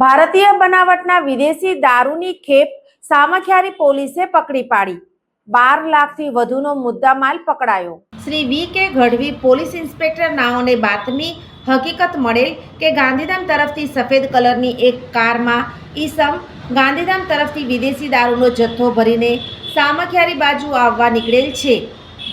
ભારતીય બનાવટના વિદેશી દારૂની ખેપ સામખિયારી પોલીસે પકડી પાડી. બાર લાખથી વધુનો મુદ્દામાલ પકડાયો. શ્રી વી કે ગઢવી પોલીસ ઇન્સ્પેક્ટર નાઓને બાતમી હકીકત મળેલ કે ગાંધીધામ તરફથી સફેદ કલરની એક કારમાં ઈસમ ગાંધીધામ તરફથી વિદેશી દારૂનો જથ્થો ભરીને સામખિયારી બાજુ આવવા નીકળેલ છે.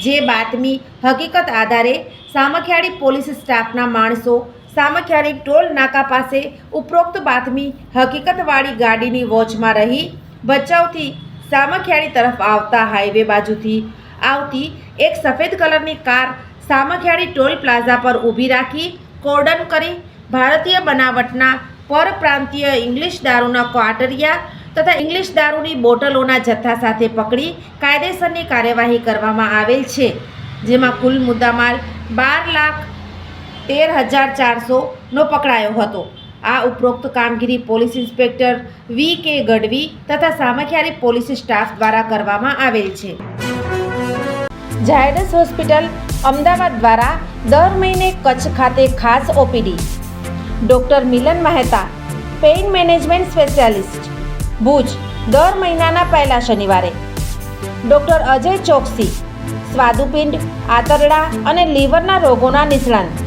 જે બાતમી હકીકત આધારે સામખિયાળી પોલીસ સ્ટાફના માણસો સામખિયાળી ટોલ નાકા પાસે ઉપરોક્ત બાતમી હકીકતવાળી ગાડીની વોચમાં રહી ભચાઉથી સામખિયાળી તરફ આવતા હાઈવે બાજુથી આવતી એક સફેદ કલરની કાર સામખિયાળી ટોલ પ્લાઝા પર ઊભી રાખી કોર્ડન કરી ભારતીય બનાવટના પરપ્રાંતીય ઇંગ્લિશ દારૂના ક્વાટરિયા તથા ઇંગ્લિશ દારૂની બોટલોના જથ્થા સાથે પકડી કાયદેસરની કાર્યવાહી કરવામાં આવેલ છે, જેમાં કુલ મુદ્દામાલ બાર લાખ તેર હજાર ચારસોનો પકડાયો હતો. આ ઉપરોક્ત કામગીરી પોલીસ ઇન્સ્પેક્ટર વી કે ગઢવી તથા સામખિયારી પોલીસ સ્ટાફ દ્વારા કરવામાં આવેલ છે. ઝાયડસ હોસ્પિટલ અમદાવાદ દ્વારા દર મહિને કચ્છ ખાતે ખાસ OPD. Doctor Milan Mehta, pain management specialist. Bhuj, દર મહિનાના પહેલા શનિવારે. ડૉક્ટર અજય ચોકસી, સ્વાદુપિંડ, આંતરડા અને લીવરના રોગોના નિષ્ણાંત.